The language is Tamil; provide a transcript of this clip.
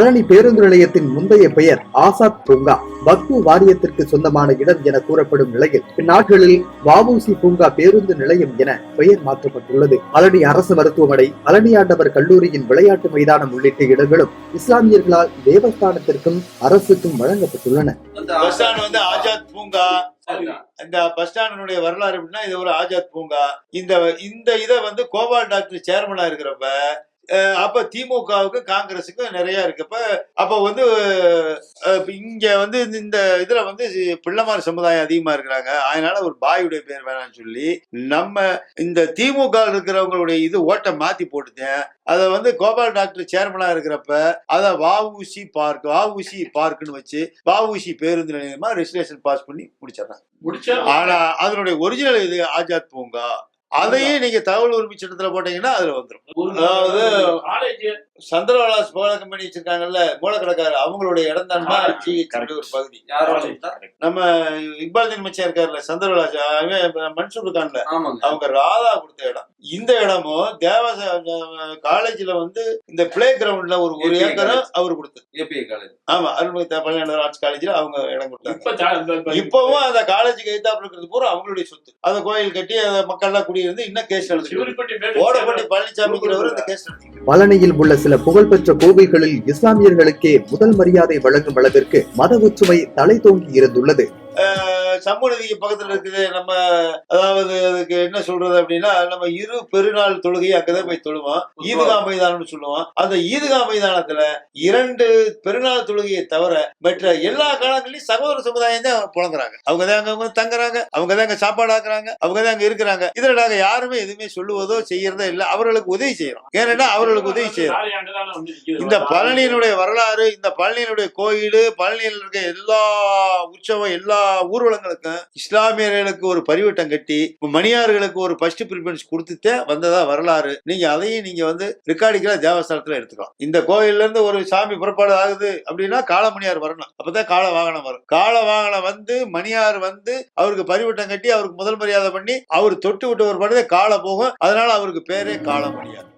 பழனி பேருந்து நிலையத்தின் முந்தைய பெயர் ஆசாத் பூங்கா. பக்து வாரியத்திற்கு சொந்தமான இடம் என கூறப்படும் நிலையில் பின்னாட்களில் வஉசி பூங்கா பேருந்து நிலையம் என பெயர் மாற்றப்பட்டுள்ளது. பழனி அரசு மருத்துவமனை பழனியாண்டவர் கல்லூரியின் விளையாட்டு மைதானம் உள்ளிட்ட இடங்களும் இஸ்லாமியர்களால் தேவஸ்தானத்திற்கும் அரசுக்கும் வழங்கப்பட்டுள்ளன. பஸ் ஸ்டாண்ட் வந்து ஆஜாத் பூங்கா. இந்த பஸ் ஸ்டாண்டினுடைய வரலாறு எப்படின்னா இது ஒரு ஆஜாத் பூங்கா. இந்த இந்த இதை வந்து கோபால் டாக்டர் சேர்மனா இருக்கிறப்ப அப்ப திமுகவுக்கு காங்கிரஸுக்கும் நிறைய இருக்கப்ப அப்ப வந்து இப்ப இங்க வந்து இந்த- இதுல வந்து பிள்ளைமார் சமுதாயம் அதிகமா இருக்கிறாங்க. அதனால ஒரு பாயுடைய பேர் வேணாம்னு சொல்லி நம்ம இந்த திமுக இருக்கிறவங்களுடைய இது ஓட்டை மாத்தி போட்டுட்டேன். அதை வந்து கோபால் டாக்டர் சேர்மனா இருக்கிறப்ப அதை வஉசி பார்க் வஉசி பார்க்னு வச்சு வஉசி பேருந்து நிலையமா ரெஜிஸ்ட்ரேஷன் பாஸ் பண்ணி முடிச்சிடறாங்க. முடிச்சா ஆனா அதனுடைய ஒரிஜினல் இது ஆஜாத் பூங்கா. அதையே நீங்க தகவல் உரிமை சட்டத்துல போட்டீங்கன்னா அதுல வந்துடும் அதாவது காலேஜ் சந்திரவாலாஸ் போல கம்பெனி வச்சிருக்காங்கல்ல மூலக்கடைக்காரர் அவங்களுடைய இடம் தான் ஒரு பகுதி. நம்ம இக்பால்தீன் மச்சா இருக்காருல்ல சந்திரவாலாஸ் அவன் மன்சூர் கான்ல. அவங்க ராதா கொடுத்த இடம். இந்த இடமும் தேவச காலேஜ்ல வந்து இந்த பிளே கிரவுண்ட்ல ஒரு ஒரு ஏக்கரும். அவர் கொடுத்தது. ஏபிஐ காலேஜ் ஆமா அருள்மிகு பழனியாண்டவர் ஆர்ட்ஸ் காலேஜ்ல அவங்க இடம் கொடுத்தாங்க. இப்பவும் அந்த காலேஜுக்கு எதிர்த்தாப்புல இருக்கிறது பூரா அவங்களுடைய சொத்து. அந்த கோயில் கட்டி அந்த மக்கள்லாம் குடியிருந்து இன்னும் கேஸ் நடந்துச்சு ஓடப்பட்டி பழனிசாமிங்கிறவர் இந்த கேஸ் பழனியில் உள்ள சில புகழ்பெற்ற கோவில்களில் இஸ்லாமியர்களுக்கே முதல் மரியாதை வழங்கும் அளவிற்கு மத ஒற்றுமை தலை தோங்கி இருந்துள்ளது. சமூகநதிக்கு பக்கத்துல இருக்குது நம்ம அதாவது அதுக்கு என்ன சொல்றது அப்படின்னா நம்ம இரு பெருநாள் தொழுகை அங்கதான் போய் தொழுவோம். ஈதுகா மைதானம்னு சொல்லுவோம். அந்த ஈதுகா மைதானத்துல இரண்டு பெருநாள் தொழுகையை தவிர மற்ற எல்லா காலங்களையும் சகோதர சமுதாயம் தான் புழங்குறாங்க. அவங்க தான் அங்க தங்குறாங்க. அவங்க தான் அங்க சாப்பாடு ஆக்குறாங்க. அவங்க தான் அங்க இருக்கிறாங்க. இதுல நாங்க யாருமே எதுவுமே சொல்லுவதோ செய்யறதோ இல்ல. அவர்களுக்கு உதவி செய்யறோம். ஏன்னா அவர்களுக்கு உதவி செய்யறோம். இந்த பழனியினுடைய வரலாறு இந்த பழனியினுடைய கோயில் பழனியில் இருக்க எல்லா உற்சவம் எல்லா ஊர்வலங்களுக்கும் இஸ்லாமியர்களுக்கு ஒரு பரிவட்டம் கட்டி மணியார்களுக்கு ஒரு ஃபர்ஸ்ட் ப்ரிஃபரன்ஸ் கொடுத்துட்டே வந்ததா வரலாறு. நீங்க அதையும் நீங்க வந்து ரெக்கார்டிக்கலா தேவஸ்தானத்துல எடுத்துக்கலாம். இந்த கோயில்ல இருந்து ஒரு சாமி புறப்பாடு ஆகுது அப்படின்னா காலமணியார் வரணும். அப்பதான் கால வாகனம் வரும். கால வாகனம் வந்து மணியார் வந்து அவருக்கு பரிவட்டம் கட்டி அவருக்கு முதல் மரியாதை பண்ணி அவர் தொட்டு விட்ட ஒரு படத்தை கால போகும். அதனால அவருக்கு பேரே காலமணியார்